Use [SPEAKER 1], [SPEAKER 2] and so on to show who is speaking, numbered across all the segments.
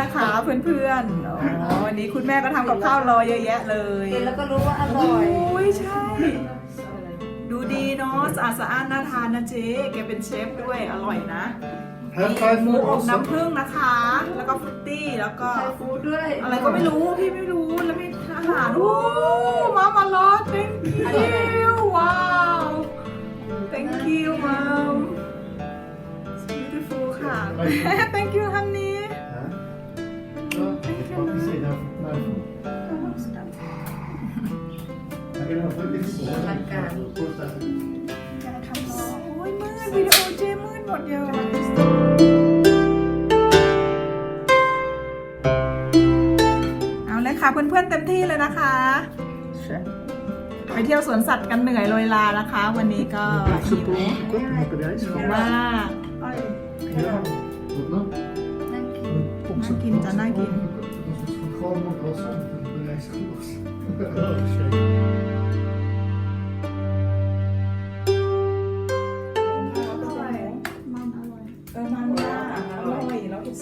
[SPEAKER 1] นะคะ เพื่อนๆอ๋อวันนี้คุณแม่ก็ทำกับข้าวรอเยอะแยะเลย
[SPEAKER 2] เห็นแล้วก็รู้ว่าอร่อย
[SPEAKER 1] โอ้ยใช่ ดูดีเนาะสะอาดสะอ้านน่าทานนะเจ๊แกเป็นเชฟด้วยอร่อยนะ
[SPEAKER 3] Have
[SPEAKER 1] มี
[SPEAKER 3] five
[SPEAKER 1] หมู
[SPEAKER 3] food
[SPEAKER 1] อบ
[SPEAKER 3] also.
[SPEAKER 1] น้ำผึ้งนะคะ แล้วก็ฟรุตตี้แล้วก็
[SPEAKER 2] ไทยฟู้ดด้วย
[SPEAKER 1] อะไรก็ไม่รู้พี่ไม่รู้แล้วมีอาหารโอ้มามาลอ thank you ว้ หมดเลยเอาเลยค่ะเพื่อนๆเต็มที่เลยนะคะ ไปเที่ยวสวนสัตว์กันเหนื่อยโรยลานะคะ วันนี้ก็หิว
[SPEAKER 3] Gott med på det
[SPEAKER 1] หิวมาก
[SPEAKER 3] Ja. Gott nog.
[SPEAKER 2] นั่งกิน
[SPEAKER 3] Också.
[SPEAKER 1] น่ากินจะน่ากิน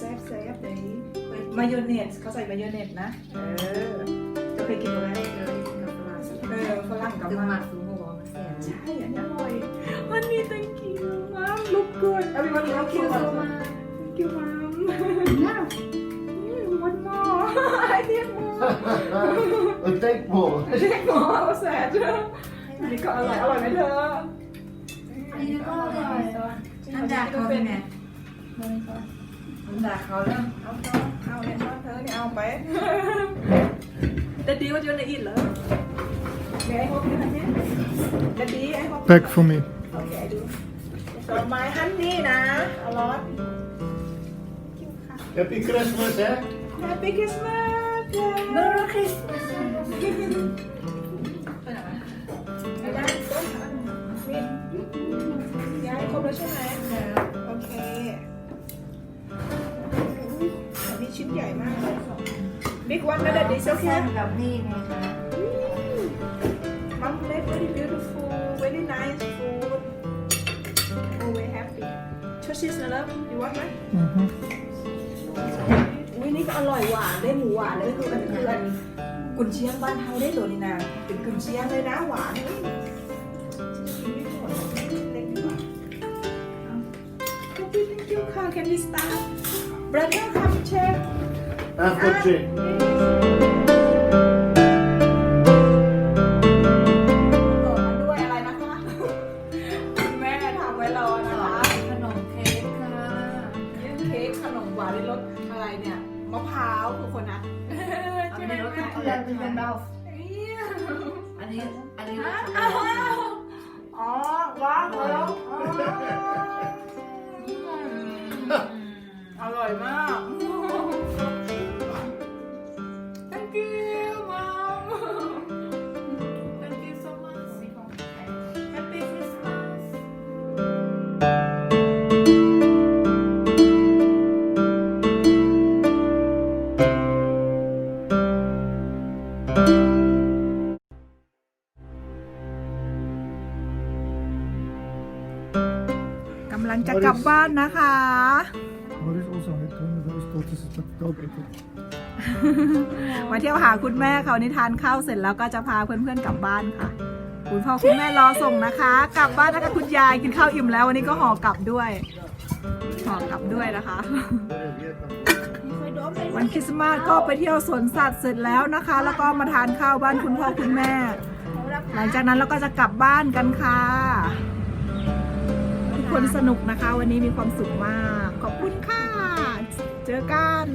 [SPEAKER 1] ซ่บแซ่บเลยมายองเนสเขาใส่มายองเนสนะ เออ จะเคยกินไหม
[SPEAKER 2] เลยกับปลา
[SPEAKER 1] เออฝรั่งกับ
[SPEAKER 2] คือห
[SPEAKER 1] มั
[SPEAKER 2] มันกสูงหัวมันเสีย
[SPEAKER 1] ใช่อันนี้อร่อยวันนี้ thank you mom look good everyone look
[SPEAKER 2] Thank you so
[SPEAKER 1] good
[SPEAKER 2] much
[SPEAKER 1] thank you mom Mm, one more I need more
[SPEAKER 3] Och tänk på.
[SPEAKER 1] เรียกหมอแสบอันนี้ก็อร่อย อร่อยไหมเธอ
[SPEAKER 2] อันนี้ก็อร่อยอันดาเขาเป็นไง อันดาเขาแล้ว
[SPEAKER 1] เอาเธอเอาเนี่ยชอบเธอเนี่ยเอาไป Daddy what you wanna eat เหรอ Okay I hope you have it Daddy I hope
[SPEAKER 3] Back for me.
[SPEAKER 1] Okay I do so my honey นะอร่อย
[SPEAKER 3] Happy Christmas, eh?
[SPEAKER 1] Happy Christmas
[SPEAKER 2] เมอร์คริสต์มาส
[SPEAKER 1] ไม่ได้ต้นมินย้ายครบแล้วใช่ไหม ชิ้นใหญ่มากเลย Big one นะ Daddy so
[SPEAKER 2] แซ่
[SPEAKER 1] okay
[SPEAKER 2] บกับนี่ไงคะ
[SPEAKER 1] Mom made very beautiful very nice food oh we happy ชูชีสนะเลิฟ you want ไหม
[SPEAKER 3] Mhm.
[SPEAKER 1] อุ้ยนี่ก็อร่อยหวานได้หมูหวานเลยคือมันคืออันกุนเชียงบ้านเฮาได้ตัวนี้นะเป็นกุนเชียงเลยนะหวานเฮ้ยฉันจะกินไม่หมดเล็กดีกว่าเอา Happy thank you ค่ะ Can we start brother come check
[SPEAKER 3] And for three.
[SPEAKER 1] ต่อมาด้วยอะไรนะคะคุณแม่ทำไว้รอนะคะ
[SPEAKER 2] ขนมเค้กค่ะ
[SPEAKER 1] เค้กขนมหวานในรสอะไรเนี่ยมะพร้าวคือคนนะ
[SPEAKER 2] อันนี้รสช็อกโกแลตเป็นดาวอันนี้ อันนี้รสช็อกโกแลต
[SPEAKER 1] อ๋อว้าวแล้วอร่อยมาก ลังจะกลับบ้านนะคะ
[SPEAKER 3] Var is also het hon där står till sitt jobb.
[SPEAKER 1] มาเที่ยวหาคุณแม่เขานี่ทานข้าวเสร็จแล้วก็จะพาเพื่อนๆกลับบ้านค่ะ คุณพ่อคุณแม่รอส่งนะคะ กลับบ้านนะคะคุณยายกินข้าวอิ่มแล้ววันนี้ก็ห่อกลับด้วยห่อกลับด้วยนะคะ วันคริสต์มาสก็ไปเที่ยวสวนสัตว์เสร็จแล้วนะคะ แล้วก็มาทานข้าวบ้านคุณพ่อคุณแม่ หลังจากนั้นเราก็จะกลับบ้านกันค่ะ คนสนุกนะคะ วันนี้มีความสุขมาก ขอบคุณค่ะ เจอกัน